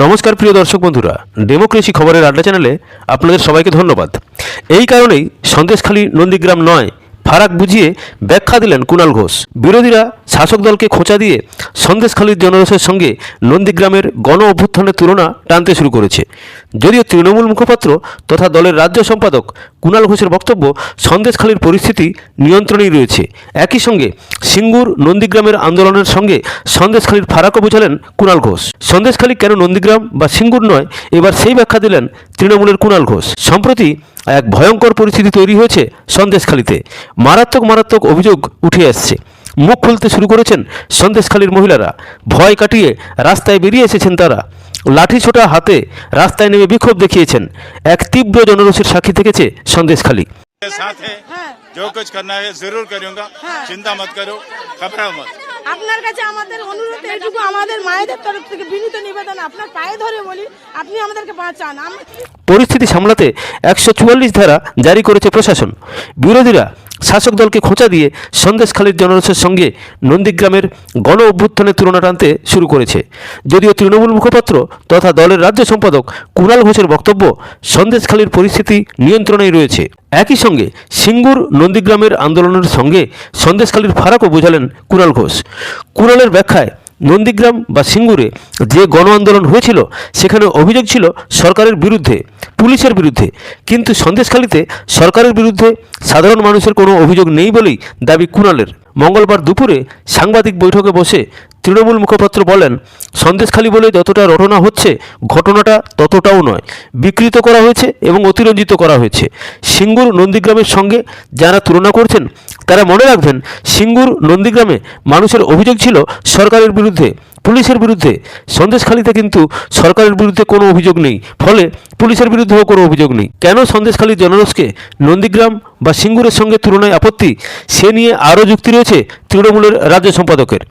নমস্কার প্রিয় দর্শক বন্ধুরা, ডেমোক্রেসি খবরের আড্ডা চ্যানেলে আপনাদের সবাইকে ধন্যবাদ। এই কারণেই সন্দেশখালী নন্দীগ্রাম নয় ফারাক বুঝিয়ে ব্যাখ্যা দিলেন কুণাল ঘোষ। বিরোধীরা শাসক দলকে খোঁচা দিয়ে সন্দেশখালীর জনরসের সঙ্গে নন্দীগ্রামের গণ অভ্যুত্থানের তুলনা টানতে শুরু করেছে। যদিও তৃণমূল মুখপাত্র তথা দলের রাজ্য সম্পাদক কুণাল ঘোষের বক্তব্য সন্দেশখালীর পরিস্থিতি নিয়ন্ত্রণেই রয়েছে। একই সঙ্গে সিঙ্গুর নন্দীগ্রামের আন্দোলনের সঙ্গে সন্দেশখালীর ফারাকও বোঝালেন কুণাল ঘোষ। সন্দেশখালী কেন নন্দীগ্রাম বা সিঙ্গুর নয়? এবার সেই ব্যাখ্যা দিলেন তৃণমূলের কুণাল ঘোষ। সম্প্রতি এক ভয়ঙ্কর পরিস্থিতি তৈরি হয়েছে সন্দেশখালীতে মারাত্মক মারাত্মক অভিযোগ উঠে আসছে মুখ খুলতে শুরু করেছেন সন্দেশখালীর মহিলারা ভয় কাটিয়ে রাস্তায় বেরিয়ে এসেছেন তারা লাঠি ছোটা হাতে রাস্তায় নেমে বিক্ষোভ দেখিয়েছেন এক তীব্র জনরোষের সাক্ষী থেকেছে সন্দেশখালী के साथ है হ্যাঁ जो कुछ करना है जरूर करूंगा हाँ। चिंता मत करो घबराओ मत আপনার কাছে আমাদের অনুরোধ এইটুকু, আমাদের মায়েদের তরফ থেকে বিনীত নিবেদন, আপনার পায়ে ধরে বলি, আপনি আমাদেরকে বাঁচান। পরিস্থিতি সামলাতে একশো চুয়াল্লিশ ধারা জারি করেছে প্রশাসন। বিরোধীরা শাসক দলকে খোঁচা দিয়ে সন্দেশখালীর জনরসের সঙ্গে নন্দীগ্রামের গণ অভ্যুত্থানের তুলনা টানতে শুরু করেছে। যদিও তৃণমূল মুখপাত্র তথা দলের রাজ্য সম্পাদক কুণাল ঘোষের বক্তব্য সন্দেশখালীর পরিস্থিতি নিয়ন্ত্রণেই রয়েছে। একই সঙ্গে সিঙ্গুর নন্দীগ্রামের আন্দোলনের সঙ্গে সন্দেশখালীর ফারাকও বোঝালেন কুণাল ঘোষ। কুণালের ব্যাখ্যায় নন্দীগ্রাম বা সিঙ্গুরে যে গণ আন্দোলন হয়েছিল, সেখানে অভিযোগ ছিল সরকারের বিরুদ্ধে, পুলিশের বিরুদ্ধে। কিন্তু সন্দেশখালীতে সরকারের বিরুদ্ধে সাধারণ মানুষের কোনো অভিযোগ নেই বলেই দাবি কুণালের। মঙ্গলবার দুপুরে সাংবাদিক বৈঠকে বসে তৃণমূল মুখপাত্র বলেন সন্দেশখালী বলে যতটা রটনা হচ্ছে, ঘটনাটা ততটাও নয়। বিকৃত করা হয়েছে এবং অতিরঞ্জিত করা হয়েছে। সিঙ্গুর নন্দীগ্রামের সঙ্গে যারা তুলনা করছেন, তারা মনে রাখবেন, সিঙ্গুর নন্দীগ্রামে মানুষের অভিযোগ ছিল সরকারের বিরুদ্ধে। পুলিশের বিরুদ্ধে সন্দেশখালীতে কিন্তু সরকারের বিরুদ্ধে কোনো অভিযোগ নেই। ফলে পুলিশের বিরুদ্ধেও কোনো অভিযোগ নেই। কেন সন্দেশখালীর জনরসকে নন্দীগ্রাম বা সিঙ্গুরের সঙ্গে তুলনায় আপত্তি? সে নিয়ে আরও যুক্তি রয়েছে তৃণমূলের রাজ্য সম্পাদকের।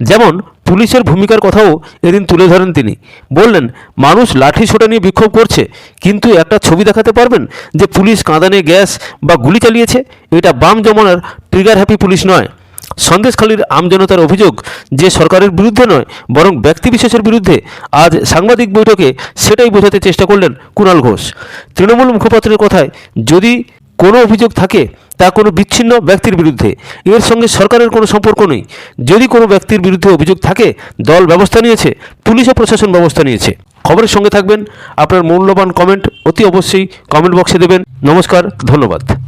যেমন, পুলিশের ভূমিকার কথাও এদিন তুলে ধরেন তিনি। বললেন, মানুষ লাঠি সোটা নিয়ে বিক্ষোভ করছে, কিন্তু একটা ছবি দেখাতে পারবেন যে পুলিশ কাঁদানে গ্যাস বা গুলি চালিয়েছে? এটা বাম জমানার ট্রিগার হ্যাপি পুলিশ নয়। সন্দেশখালীর আমজনতার অভিযোগ যে সরকারের বিরুদ্ধে নয়, বরং ব্যক্তিবিশেষের বিরুদ্ধে আজ সাংবাদিক বৈঠকে সেটাই বোঝাতে চেষ্টা করলেন কুণাল ঘোষ। তৃণমূল মুখপাত্রের কথায় যদি কোনো অভিযোগ থাকে, তা কোনো বিচ্ছিন্ন ব্যক্তির বিরুদ্ধে। এর সঙ্গে সরকারের কোনো সম্পর্ক নেই। যদি কোনো ব্যক্তির বিরুদ্ধে অভিযোগ থাকে, দল ব্যবস্থা নিয়েছে, পুলিশ ও প্রশাসন ব্যবস্থা নিয়েছে। খবরের সঙ্গে থাকবেন। আপনার মূল্যবান কমেন্ট অতি অবশ্যই কমেন্ট বক্সে দেবেন। নমস্কার, ধন্যবাদ।